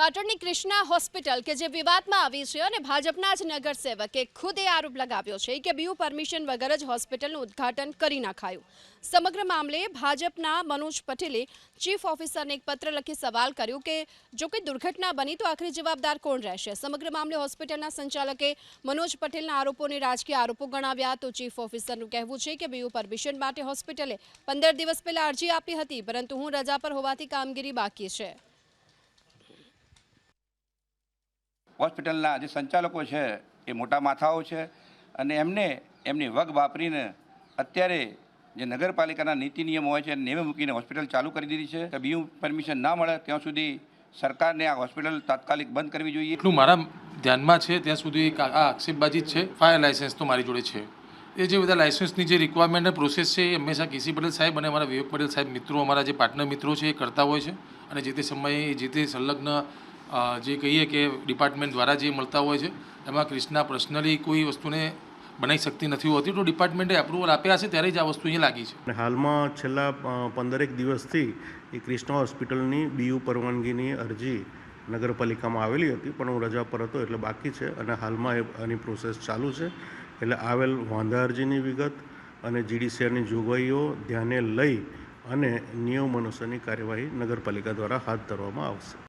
પાટણની કૃષ્ણા હોસ્પિટલ કે જે વિવાદમાં આવી છે અને ભાજપના જ નગરસેવકે ખુદે આરોપ લગાવ્યો છે કે બીયુ પરમિશન વગર જ હોસ્પિટલનું ઉદ્ઘાટન કરી નાખાયું. સમગ્ર મામલે ભાજપના મનોજ પટેલે ચીફ ઓફિસરને એક પત્ર લખી સવાલ કર્યો કે જો કોઈ દુર્ઘટના બની તો આખરી જવાબદાર કોણ રહેશે? સમગ્ર મામલે હોસ્પિટલના સંચાલકે મનોજ પટેલના આરોપોને રાજકીય આરોપો ગણાવ્યા તો ચીફ ઓફિસરનું કહેવું છે કે બીયુ પરમિશન માટે હોસ્પિટલે પંદર દિવસ પહેલા અરજી આપી હતી, પરંતુ હું રજા પર હોવાથી કામગીરી બાકી છે. હોસ્પિટલના જે સંચાલકો છે, એ મોટા માથાઓ છે અને એમને એમની વગ વાપરીને અત્યારે જે નગરપાલિકાના નીતિ નિયમો હોય છે, એને નેમે મૂકીને હોસ્પિટલ ચાલુ કરી દીધી છે. કે બીયું પરમિશન ના મળે, ત્યાં સુધી સરકારને આ હોસ્પિટલ તાત્કાલિક બંધ કરવી જોઈએ. એટલું મારા ધ્યાનમાં છે, ત્યાં સુધી આ આક્ષેપબાજી જ છે. ફાયર લાઇસન્સ તો મારી જોડે છે. એ જે બધા લાઇસન્સની જે રિક્વાયરમેન્ટ અને પ્રોસેસ છે, એ હંમેશા કેસી પટેલ સાહેબ અને અમારા વિવેક પટેલ સાહેબ મિત્રો, અમારા જે પાર્ટનર મિત્રો છે, એ કરતા હોય છે. અને જે તે સમયે જે તે સંલગ્ન જે કહીએ કે ડિપાર્ટમેન્ટ દ્વારા જે મળતા હોય છે, એમાં ક્રિષ્ના પર્સનલી કોઈ વસ્તુને બનાવી શકતી નથી હોતી. તો ડિપાર્ટમેન્ટે એપ્રુવલ આપ્યા છે, ત્યારે જ આ વસ્તુ અહીંયા લાગી છે. હાલમાં છેલ્લા પંદરેક દિવસથી એ ક્રિષ્ના હોસ્પિટલની બીયુ પરવાનગીની અરજી નગરપાલિકામાં આવેલી હતી, પણ હું રજા પર હતો એટલે બાકી છે અને હાલમાં એ, આની પ્રોસેસ ચાલુ છે. એટલે આવેલ વાંધા અરજીની વિગત અને જીડીસીઆરની જોગવાઈઓ ધ્યાને લઈ અને નિયમ અનુસારની કાર્યવાહી નગરપાલિકા દ્વારા હાથ ધરવામાં આવશે.